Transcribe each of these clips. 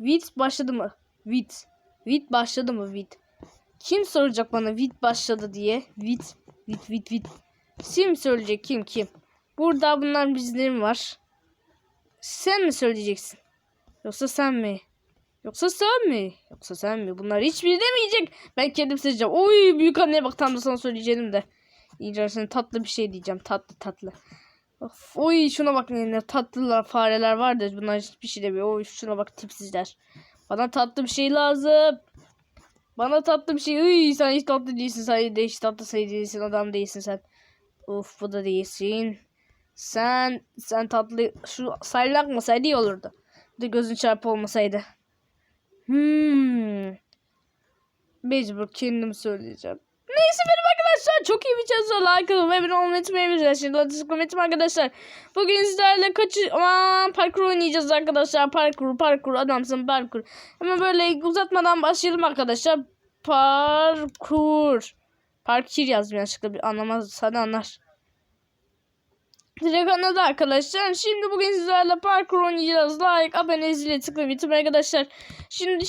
Vit başladı mı? Vit. Vit başladı mı? Vit. Kim soracak bana Vit başladı diye? Vit. Vit vit vit. Kim söyleyecek kim kim? Burada bunlar bizlerim var. Sen mi söyleyeceksin? Yoksa sen mi? Yoksa sen mi? Yoksa sen mi? Bunlar hiçbiri demeyecek. Ben kendim seçeceğim. Oy büyük anneye bak tam da sana söyleyeceğim de. İyice tatlı bir şey diyeceğim. Tatlı tatlı. Of, oy şuna bak ne tatlılar fareler var da bunlar hiçbir şey demiyor. Oy şuna bak tipsizler. Bana tatlı bir şey lazım. Bana tatlı bir şey. Uy sen hiç tatlı değilsin. Sen de hiç tatlı sayı değilsin. Adam değilsin sen. Of bu da değilsin. Sen sen tatlı şu sayılakmasaydı iyi olurdu. Bir de gözün çarpı olmasaydı. Hmm. Mecbur kendim söyleyeceğim. Neyse benim arkadaşlar çok iyi bir çalışma like atıp ve abone olmayı unutmayın. Şimdi açıklama ettim arkadaşlar. Bugün sizlerle kaçı aman parkur oynayacağız arkadaşlar. Parkur parkur adamsın parkur. Hemen böyle uzatmadan başlayalım arkadaşlar. Parkur. Parkur yazdım yanlışlıkla bir anlamaz sana anlar. Direkt anladı arkadaşlar. Şimdi bugün sizlerle parkur oynayacağız. Like, abone, zile tıklayın bitim arkadaşlar. Şimdi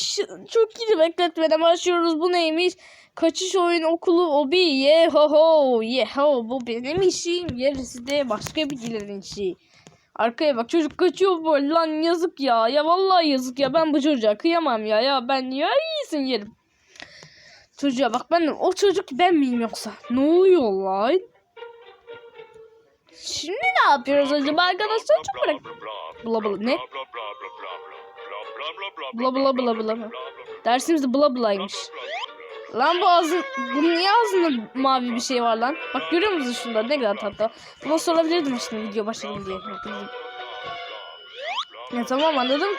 çok iyi bekletmeden başlıyoruz. Bu neymiş? Kaçış oyun okulu obi ye ho ho ye ho bu benim işim. Gerisi de başka birilerinin işi. Arkaya bak çocuk kaçıyor böyle lan yazık ya. Ya vallahi yazık ya ben bu çocuğa kıyamam ya. Ya ben ya iyisin yerim. Çocuğa bak ben o çocuk ben miyim yoksa? Ne oluyor lan? Şimdi ne yapıyoruz acaba arkadaşlar? Çok merak Bla bla ne? Bla bla bla bla bla. Dersimizde bla bla'ymış. Lan bu ağzın, bunun niye ağzında mavi bir şey var lan? Bak görüyor musun şunda ne kadar tatlı. Buna sorabilirdim işte video başladım diye. Ya tamam anladım.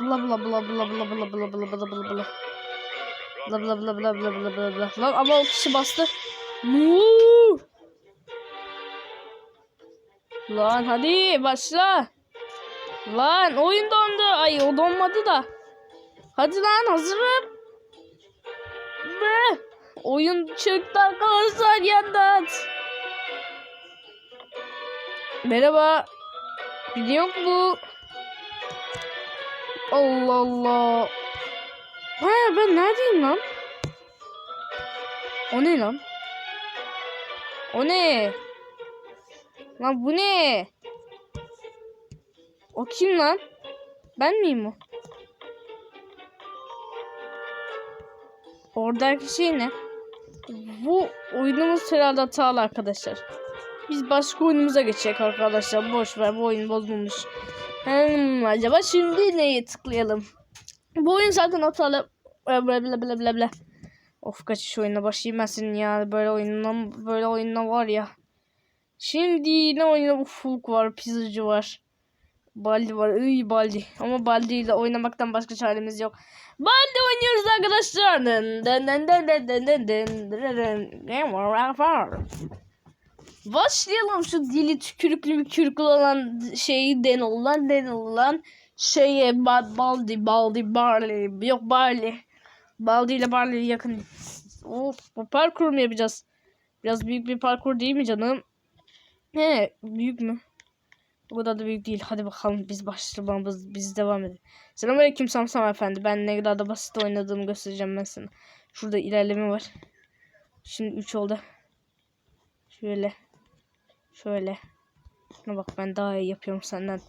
Bla bla bla bla bla bla bla bla bla bla bla. Bla bla bla bla bla bla bla bla. Lan ama o kişi bastı. Muuu. Lan hadi başla. Lan oyun dondu. Ay o donmadı da. Hadi lan hazırım. Be. Oyun çıktı arkadaşlar yandan. Merhaba. Biliyor bu. Allah Allah. Ha ben neredeyim lan? O ne lan? O ne? Lan bu ne? O kim lan? Ben miyim o? Oradaki şey ne? Bu oyunumuz herhalde hatalı arkadaşlar. Biz başka oyunumuza geçecek arkadaşlar. Boş ver bu oyun bozulmuş. Hmm, acaba şimdi neye tıklayalım? Bu oyun zaten hatalı. Bla bla bla bla bla. Of kaçış oyununa başlayayım ben senin ya. Böyle oyundan böyle oyundan var ya. Şimdi ne oyunu ufuk var, pizzacı var. Baldi var. Iy Baldi. Ama Baldi ile oynamaktan başka çaremiz yok. Baldi oynuyoruz arkadaşlar. Dın dın dın dın dın dın dın dın dın dın. Başlayalım şu dili tükürüklü mükürüklü olan şeyi den olan den olan şeye ba- Baldi Baldi Barley yok Barley. Baldi ile Barley yakın. Of bu parkur mu yapacağız? Biraz büyük bir parkur değil mi canım? He büyük mü? O kadar da büyük değil. Hadi bakalım biz başlayalım. Biz, devam edelim. Selamünaleyküm Samsam efendi. Ben ne kadar da basit oynadığımı göstereceğim ben sana. Şurada ilerleme var. Şimdi 3 oldu. Şöyle. Şöyle. Şuna bak ben daha iyi yapıyorum senden.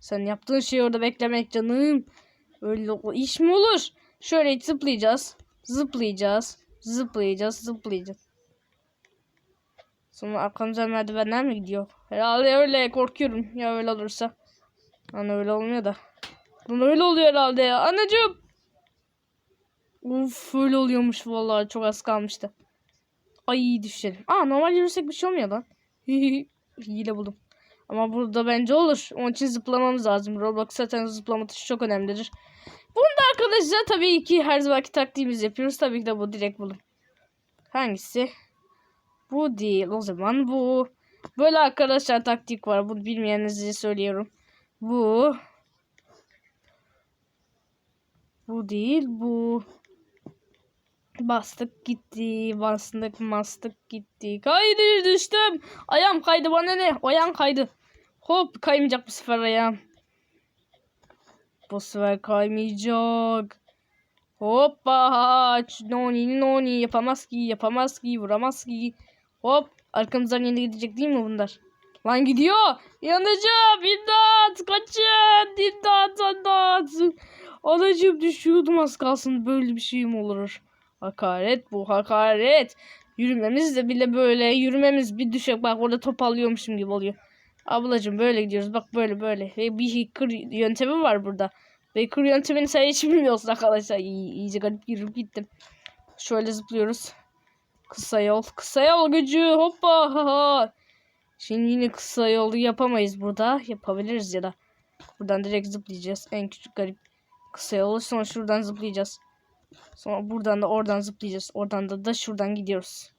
Sen yaptığın şeyi orada beklemek canım. Öyle iş mi olur? Şöyle zıplayacağız. Zıplayacağız. Zıplayacağız. Zıplayacağız. Sonra arkamıza merdivenler mi gidiyor? Herhalde öyle korkuyorum ya öyle olursa. Lan öyle olmuyor da. Lan öyle oluyor herhalde ya. Anacığım. Uf öyle oluyormuş vallahi çok az kalmıştı. Ay düşelim. Aa normal yürürsek bir şey olmuyor lan. Hile buldum. Ama burada bence olur. Onun için zıplamamız lazım. Roblox zaten zıplama tuşu çok önemlidir. Bunu da arkadaşlar tabii ki her zamanki taktiğimiz yapıyoruz. Tabii ki de bu direkt bulun. Hangisi? Bu değil. O zaman bu. Böyle arkadaşlar taktik var. Bunu bilmeyeninize söylüyorum. Bu. Bu değil. Bu. Bastık gitti. Bastık bastık gitti. Kaydı düştüm. Ayağım kaydı bana ne? Ayağım kaydı. Hop kaymayacak bu sefer ayağım. Bu sefer kaymayacak. Hoppa. Noni noni yapamaz ki yapamaz ki vuramaz ki. Hop arkamızdan yeni gidecek değil mi bunlar? Lan gidiyor. Yanacağım. İmdat. Kaçın. İmdat. İmdat. Anacığım düşüyordum az kalsın. Böyle bir şey mi olur? Hakaret bu hakaret. Yürümemiz de bile böyle. Yürümemiz bir düşek. Bak orada top alıyormuşum gibi oluyor. Ablacığım böyle gidiyoruz. Bak böyle böyle. Ve bir hacker yöntemi var burada. Baker yöntemini sen hiç bilmiyorsun arkadaşlar. İyi, iyice garip yürüp gittim. Şöyle zıplıyoruz. Kısa yol. Kısa yol gücü. Hoppa. Şimdi yine kısa yolu yapamayız burada. Yapabiliriz ya da. Buradan direkt zıplayacağız. En küçük garip kısa yolu. Sonra şuradan zıplayacağız. Sonra buradan da oradan zıplayacağız. Oradan da da şuradan gidiyoruz.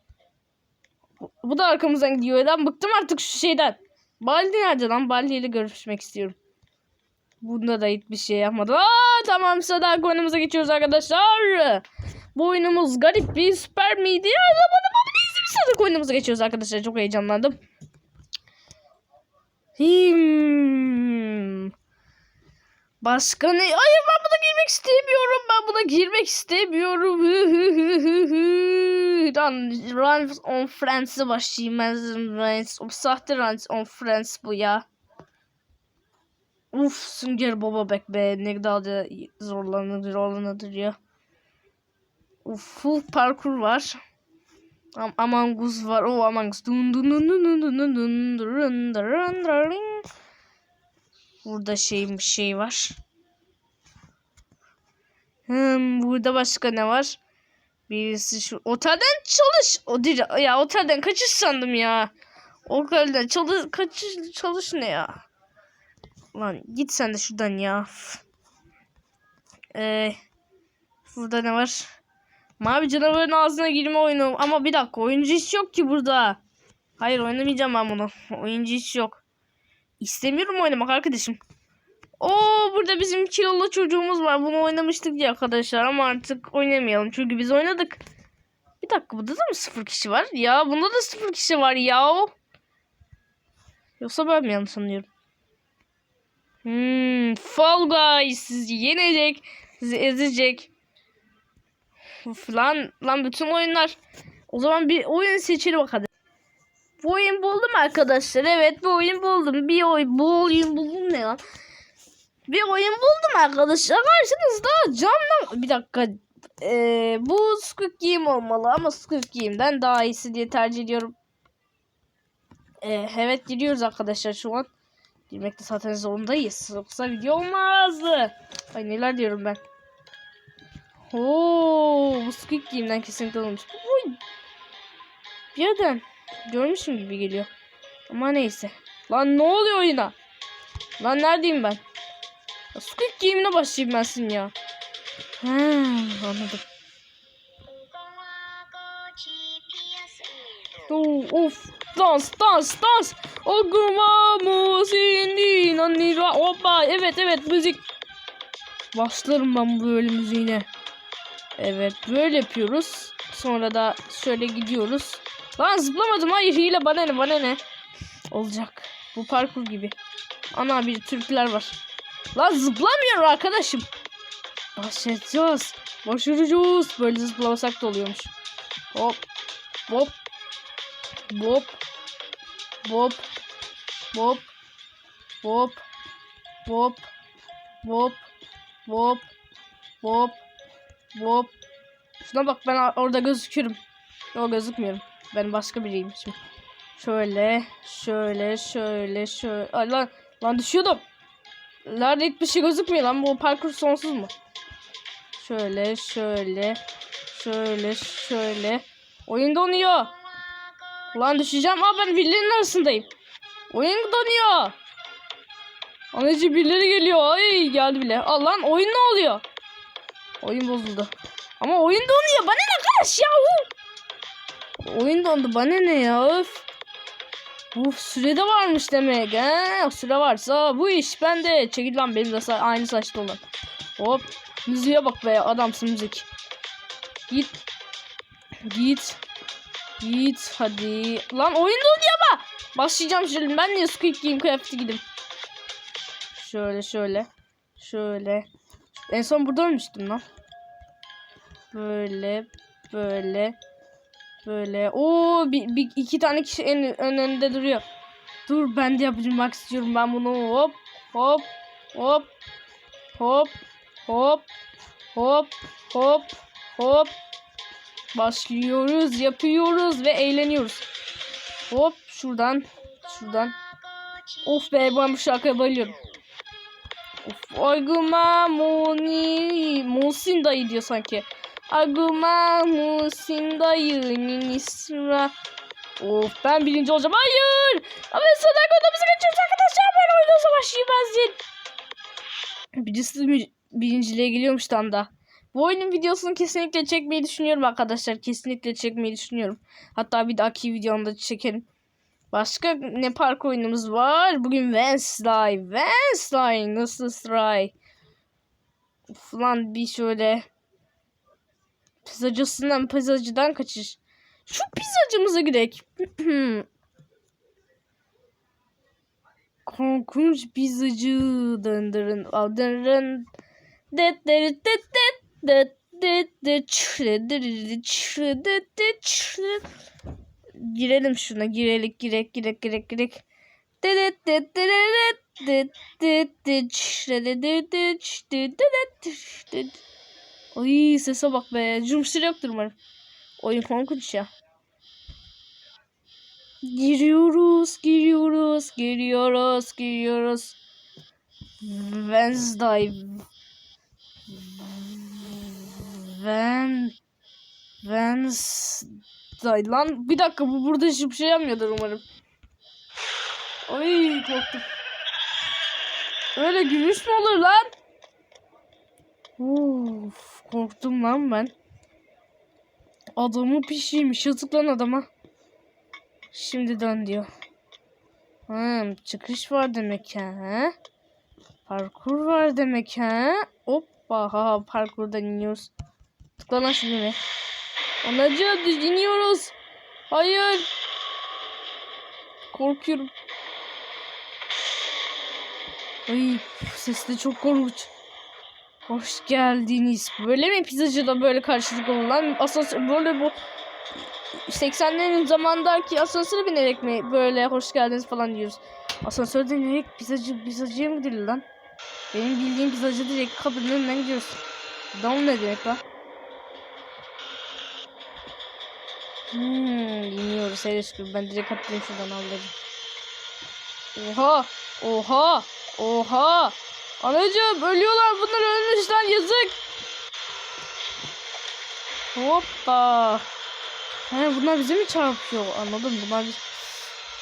Bu, bu da arkamızdan gidiyor. Ben bıktım artık şu şeyden. Baldi nerede lan? Baldi ile görüşmek istiyorum. Bunda da hiçbir şey yapmadı. Aa, tamam sıradaki oyunumuza geçiyoruz arkadaşlar. Bu oyunumuz garip bir süper miydi? Ya bana bana bir sıradaki oyunumuza geçiyoruz arkadaşlar. Çok heyecanlandım. Hmm. Başka ne? Hayır ben buna girmek istemiyorum. Ben buna girmek istemiyorum. Run, Runs on Friends'e başlayayım. Ben Runs, o sahte Runs on Friends bu ya. Uf Sünger Baba bek be ne kadar da zorlanır zorlanır ya. Full parkur var. Am Among var. O Among Us. Dun dun dun dun dun dun dun dun dun dun dun. Burada şey bir şey var. Hmm, burada başka ne var? Birisi şu otelden çalış. O ya otelden kaçış sandım ya. Otelden çalış kaçış çalış ne ya? Lan git sen de şuradan ya. Ee, burada ne var? Mavi canavarın ağzına girme oyunu. Ama bir dakika oyuncu hiç yok ki burada. Hayır oynamayacağım ben bunu. Oyuncu hiç yok. İstemiyorum oynamak arkadaşım. Oo burada bizim kilolu çocuğumuz var. Bunu oynamıştık ya arkadaşlar ama artık oynamayalım. Çünkü biz oynadık. Bir dakika burada da mı sıfır kişi var? Ya bunda da sıfır kişi var ya. Yoksa ben mi yanlış anlıyorum? Hmm, Fall Guys sizi yenecek, sizi ezecek. Uf, lan, bütün oyunlar. O zaman bir oyun seçelim bakalım. Bu oyun buldum arkadaşlar. Evet bu oyun buldum. Bir oyun, bu oyun buldum ne lan? Bir oyun buldum arkadaşlar. Karşınızda canlı... Bir dakika. Ee, bu Squid Game olmalı ama Squid Game'den daha iyisi diye tercih ediyorum. Ee, evet giriyoruz arkadaşlar şu an. Girmekte zaten zorundayız. Yoksa video olmazdı. Ay neler diyorum ben. Oo, bu Squid Game'den kesinlikle olmuş. Oy. Bir yerden görmüşüm gibi geliyor. Ama neyse. Lan ne oluyor oyuna? Lan neredeyim ben? Ya, Squid Game'ine başlayayım ben sizin ya. Ha, anladım. Oo, of dans dans dans. Okumamız indi nanira. Hoppa evet evet müzik. Başlarım ben böyle müziğine. Evet böyle yapıyoruz. Sonra da şöyle gidiyoruz. Lan zıplamadım hayır hile bana ne bana ne. Olacak. Bu parkur gibi. Ana bir Türkler var. Lan zıplamıyorum arkadaşım. Başlayacağız. Başaracağız. Böyle zıplamasak da oluyormuş. Hop. Hop. Hop. Hop. Hop. Hop. Hop. Hop. Hop. Hop. Hop. Şuna bak ben orada gözüküyorum. Yok gözükmüyorum. Ben başka biriyim şimdi. Şöyle, şöyle, şöyle, şöyle. Ay lan, lan düşüyordum. Nerede hiçbir şey gözükmüyor lan. Bu parkur sonsuz mu? Şöyle, şöyle, şöyle, şöyle. Oyun donuyor. Lan düşeceğim. Aa ben birilerinin arasındayım. Oyun donuyor. Anacı birileri geliyor. Ay geldi bile. Al lan oyun ne oluyor? Oyun bozuldu. Ama oyun donuyor. Bana ne kardeş ya? Oyun dondu. Bana ne ya? Öf. Uf sürede varmış demek. He, süre varsa bu iş bende. Çekil lan benim de sa- aynı saçta olan. Hop. Müziğe bak be adamsın müzik. Git. Git. Git hadi. Lan oyun donuyor ama. Başlayacağım şimdi. Ben niye Squid Game kıyafeti gidip. Şöyle şöyle. Şöyle. En son burada ölmüştüm lan. Böyle. Böyle. Böyle. Oo bir, bir iki tane kişi en, önünde duruyor. Dur ben de yapmak istiyorum ben bunu. Hop. Hop. Hop. Hop. Hop. Hop. Hop. Hop. Başlıyoruz, yapıyoruz ve eğleniyoruz. Hop şuradan, şuradan. Of be ben bu şarkıya bayılıyorum. Of Aguma Moni Musin dayı diyor sanki. Aguma Musin dayı Ninisra. Of ben birinci olacağım. Hayır. Ama sana kodumuzu geçiyoruz arkadaşlar. Ben oyunda savaşayım ben Birisi bir- birinciliğe geliyormuş tam da. Bu oyunun videosunu kesinlikle çekmeyi düşünüyorum arkadaşlar. Kesinlikle çekmeyi düşünüyorum. Hatta bir dahaki videomda çekerim. Başka ne park oyunumuz var? Bugün Wednesday. Wednesday nasıl Stray? Falan bir şöyle pizzacısından pizzacıdan kaçış. Şu pizzacımıza gidelim. Korkunç pizzacı döndürün döndürün det det det det det det det det det det girelim şuna girelim girek girek girek girek Ay sese bak be. Jumsir yoktur umarım. Oyun korkunç ya. Giriyoruz, giriyoruz, giriyoruz, giriyoruz. Wednesday. Wen Wednesday lan bir dakika bu burada hiçbir şey yapmıyordur umarım. Ay korktum. Öyle gümüş mü olur lan? Uf, korktum lan ben. Adamı pişirmiş yazık lan adama. Şimdi dön diyor. Hmm, çıkış var demek ha. Parkur var demek ha. Hoppa ha parkurdan iniyoruz. Tıkla lan şimdi mi? Anacığım düz iniyoruz. Hayır. Korkuyorum. Ay ses de çok korkunç. Hoş geldiniz. Böyle mi pizzacıda böyle karşılık olan asansör böyle bu 80'lerin zamandaki asansöre binerek mi böyle hoş geldiniz falan diyoruz. Asansörde nereye pizzacı pizzacıya mı gidilir lan? Benim bildiğim pizzacı direkt kapının önünden gidiyoruz. Dam ne demek lan? Hmm, iniyoruz hele şükür. Ben direkt atlayayım şuradan alırım. Oha! Oha! Oha! Anacığım ölüyorlar bunlar ölmüş lan yazık. Hoppa. He bunlar bize mi çarpıyor? Anladım bunlar biz...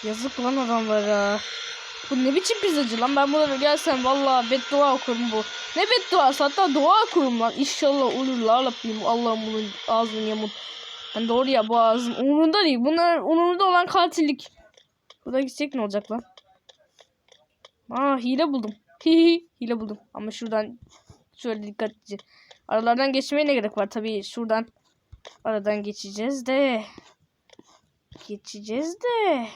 Yazık lan adamlara. Bu ne biçim pizzacı lan ben buralara gelsem valla beddua okurum bu. Ne bedduası hatta dua okurum lan. İnşallah olur la Rabbim Allah'ım bunun ağzını yamun. Ben doğru ya ağzın umurunda değil. Bunlar umurunda olan katillik. Burada gidecek ne olacak lan? Aa hile buldum. Hihi hile buldum. Ama şuradan şöyle dikkatlice. Aralardan geçmeye ne gerek var? Tabii şuradan aradan geçeceğiz de. Geçeceğiz de.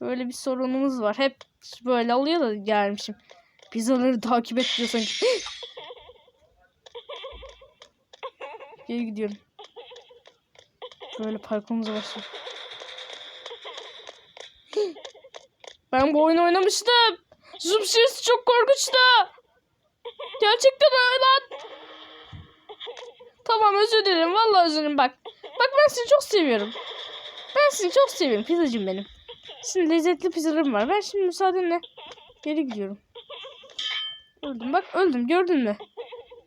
Böyle bir sorunumuz var. Hep böyle oluyor da gelmişim. Pizzaları takip et diyor sanki. Geri gidiyorum. Böyle parkurumuza başlıyor. Ben bu oyunu oynamıştım. Zoom serisi çok korkunçtu. Gerçekten öyle lan. Tamam özür dilerim. Vallahi özür dilerim bak. Bak ben seni çok seviyorum. Ben seni çok seviyorum. Pizzacım benim. Şimdi lezzetli pizzalarım var. Ben şimdi müsaadenle geri gidiyorum. Öldüm bak öldüm gördün mü?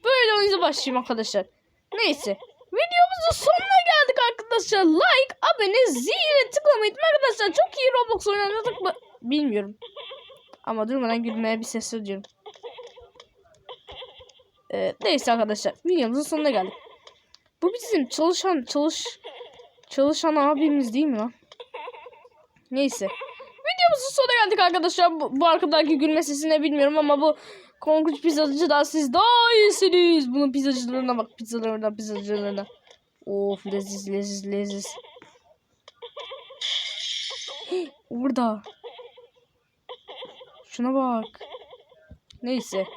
Böyle oyuna başlayayım arkadaşlar. Neyse. Videomuzun sonuna geldik arkadaşlar. Like, abone, zile tıklamayı unutmayın arkadaşlar. Çok iyi Roblox oynadık mı? Bilmiyorum. Ama durmadan gülmeye bir ses ediyorum. Ee, neyse arkadaşlar. Videomuzun sonuna geldik. Bu bizim çalışan çalış çalışan abimiz değil mi lan? Neyse. Videomuzun sonuna geldik arkadaşlar. Bu, bu arkadaki gülme sesini bilmiyorum ama bu korkunç pizzacıdan siz daha iyisiniz. Bunun pizzacılarına bak. Pizzalarına pizzacılarına. Of leziz leziz leziz. Orada. Şuna bak. Neyse.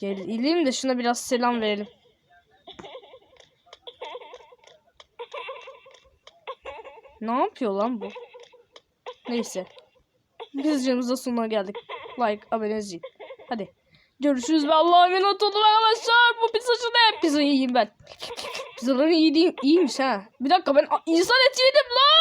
Gelelim de şuna biraz selam verelim. Ne yapıyor lan bu? Neyse. Biz canımıza sonuna geldik. Like, abone olun. Hadi. Görüşürüz ve Allah'a emanet olun arkadaşlar. Bu pizzacı ne? Pizza yiyeyim ben. Pizzaların iyi değil, ha. Bir dakika ben insan eti yedim lan.